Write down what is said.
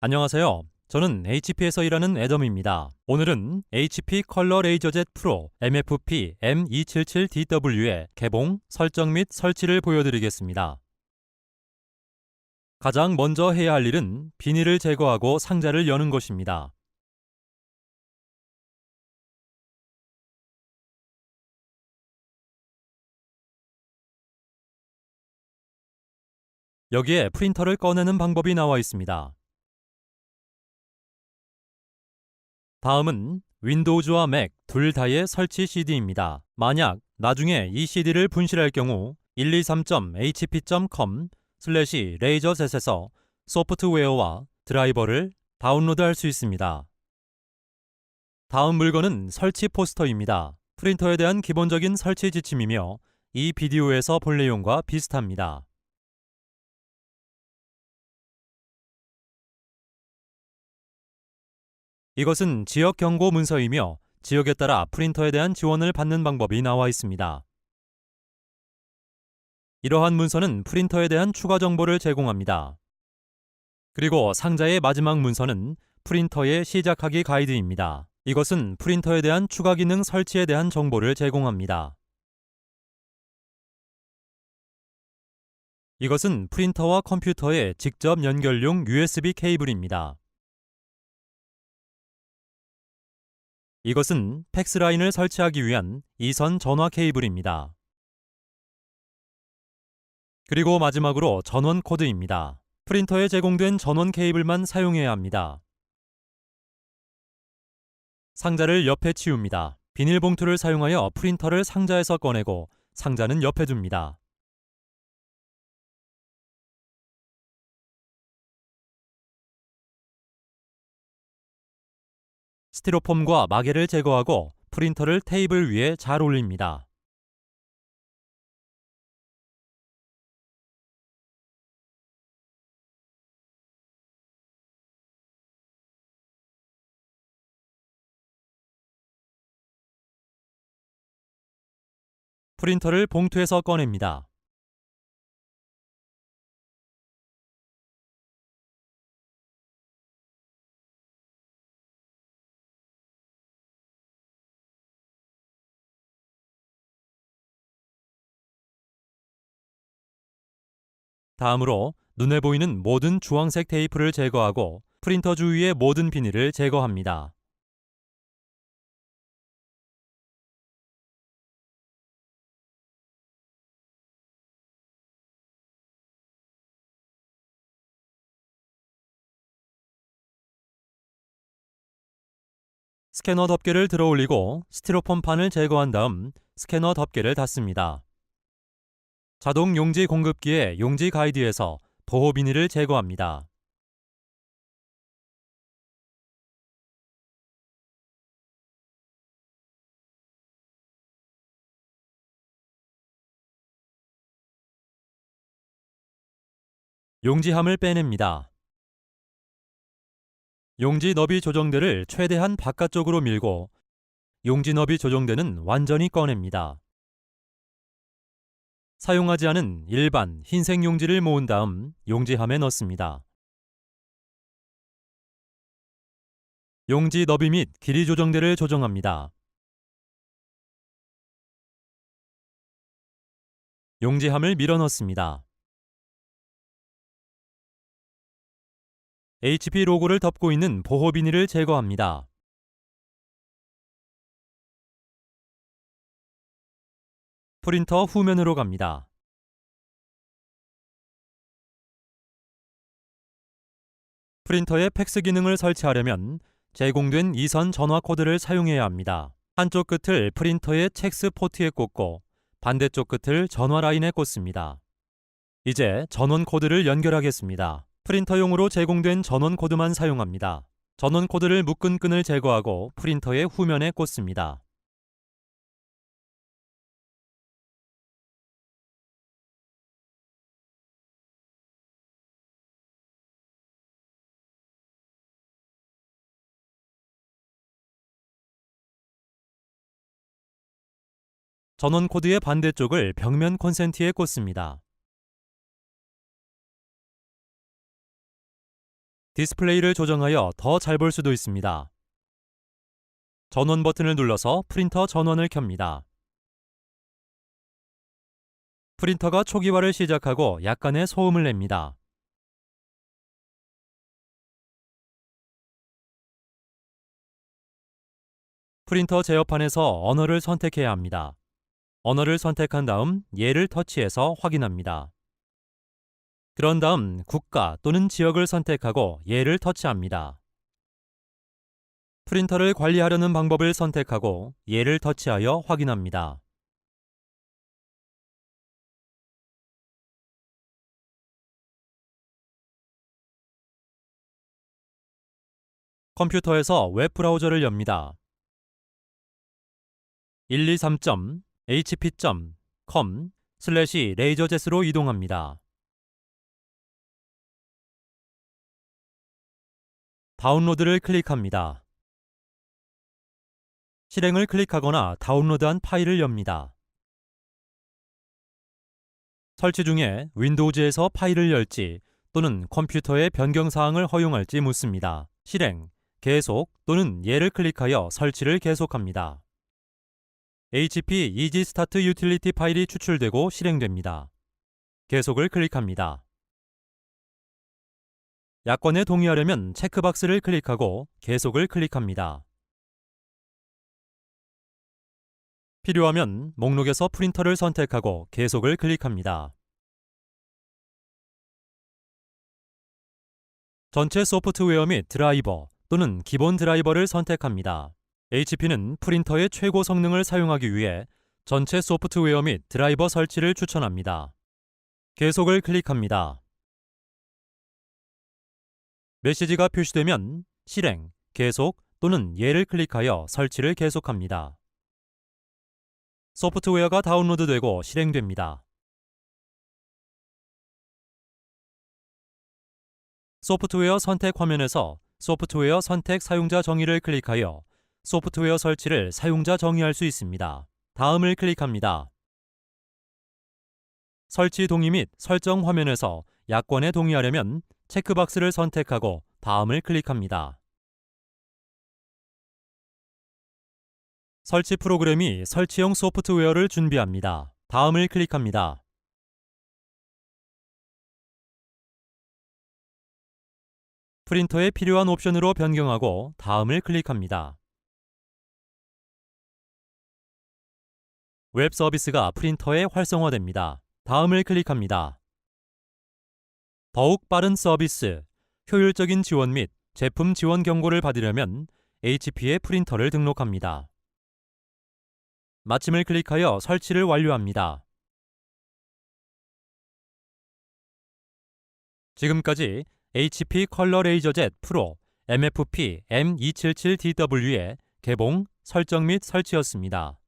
안녕하세요. 저는 HP에서 일하는 애덤입니다. 오늘은 HP 컬러 레이저젯 프로 MFP M277DW의 개봉, 설정 및 설치를 보여드리겠습니다. 가장 먼저 해야 할 일은 비닐을 제거하고 상자를 여는 것입니다. 여기에 프린터를 꺼내는 방법이 나와 있습니다. 다음은 윈도우즈와 맥 둘 다의 설치 CD입니다. 만약 나중에 이 CD를 분실할 경우 123.hp.com 슬래시 레이저셋에서 소프트웨어와 드라이버를 다운로드할 수 있습니다. 다음 물건은 설치 포스터입니다. 프린터에 대한 기본적인 설치 지침이며 이 비디오에서 볼 내용과 비슷합니다. 이것은 지역 경고 문서이며 지역에 따라 프린터에 대한 지원을 받는 방법이 나와 있습니다. 이러한 문서는 프린터에 대한 추가 정보를 제공합니다. 그리고 상자의 마지막 문서는 프린터의 시작하기 가이드입니다. 이것은 프린터에 대한 추가 기능 설치에 대한 정보를 제공합니다. 이것은 프린터와 컴퓨터의 직접 연결용 USB 케이블입니다. 이것은 팩스 라인을 설치하기 위한 이선 전화 케이블입니다. 그리고 마지막으로 전원 코드입니다. 프린터에 제공된 전원 케이블만 사용해야 합니다. 상자를 옆에 치웁니다. 비닐봉투를 사용하여 프린터를 상자에서 꺼내고 상자는 옆에 둡니다. 스티로폼과 마개를 제거하고 프린터를 테이블 위에 잘 올립니다. 프린터를 봉투에서 꺼냅니다. 다음으로 눈에 보이는 모든 주황색 테이프를 제거하고 프린터 주위의 모든 비닐을 제거합니다. 스캐너 덮개를 들어 올리고 스티로폼 판을 제거한 다음 스캐너 덮개를 닫습니다. 자동 용지 공급기의 용지 가이드에서 보호 비닐을 제거합니다. 용지함을 빼냅니다. 용지 너비 조정대를 최대한 바깥쪽으로 밀고 용지 너비 조정대는 완전히 꺼냅니다. 사용하지 않은 일반 흰색 용지를 모은 다음 용지함에 넣습니다. 용지 너비 및 길이 조정대를 조정합니다. 용지함을 밀어 넣습니다. HP 로고를 덮고 있는 보호 비닐을 제거합니다. 프린터 후면으로 갑니다. 프린터에 팩스 기능을 설치하려면 제공된 이선 전화 코드를 사용해야 합니다. 한쪽 끝을 프린터의 첵스 포트에 꽂고 반대쪽 끝을 전화 라인에 꽂습니다. 이제 전원 코드를 연결하겠습니다. 프린터용으로 제공된 전원 코드만 사용합니다. 전원 코드를 묶은 끈을 제거하고 프린터의 후면에 꽂습니다. 전원 코드의 반대쪽을 벽면 콘센트에 꽂습니다. 디스플레이를 조정하여 더 잘 볼 수도 있습니다. 전원 버튼을 눌러서 프린터 전원을 켭니다. 프린터가 초기화를 시작하고 약간의 소음을 냅니다. 프린터 제어판에서 언어를 선택해야 합니다. 언어를 선택한 다음 얘를 터치해서 확인합니다. 그런 다음 국가 또는 지역을 선택하고 얘를 터치합니다. 프린터를 관리하려는 방법을 선택하고 얘를 터치하여 확인합니다. 컴퓨터에서 웹 브라우저를 엽니다. 123.hp.com 슬래시 레이저젯으로 이동합니다. 다운로드를 클릭합니다. 실행을 클릭하거나 다운로드한 파일을 엽니다. 설치 중에 윈도우즈에서 파일을 열지 또는 컴퓨터의 변경 사항을 허용할지 묻습니다. 실행, 계속 또는 예를 클릭하여 설치를 계속합니다. HP 이지 스타트 유틸리티 파일이 추출되고 실행됩니다. 계속을 클릭합니다. 약관에 동의하려면 체크박스를 클릭하고 계속을 클릭합니다. 필요하면 목록에서 프린터를 선택하고 계속을 클릭합니다. 전체 소프트웨어 및 드라이버 또는 기본 드라이버를 선택합니다. HP는 프린터의 최고 성능을 사용하기 위해 전체 소프트웨어 및 드라이버 설치를 추천합니다. 계속을 클릭합니다. 메시지가 표시되면 실행, 계속 또는 예를 클릭하여 설치를 계속합니다. 소프트웨어가 다운로드되고 실행됩니다. 소프트웨어 선택 화면에서 소프트웨어 선택 사용자 정의를 클릭하여 소프트웨어 설치를 사용자 정의할 수 있습니다. 다음을 클릭합니다. 설치 동의 및 설정 화면에서 약관에 동의하려면 체크박스를 선택하고 다음을 클릭합니다. 설치 프로그램이 설치용 소프트웨어를 준비합니다. 다음을 클릭합니다. 프린터에 필요한 옵션으로 변경하고 다음을 클릭합니다. 웹 서비스가 프린터에 활성화됩니다. 다음을 클릭합니다. 더욱 빠른 서비스, 효율적인 지원 및 제품 지원 경고를 받으려면 HP의 프린터를 등록합니다. 마침을 클릭하여 설치를 완료합니다. 지금까지 HP 컬러 레이저젯 프로 MFP M277DW의 개봉, 설정 및 설치였습니다.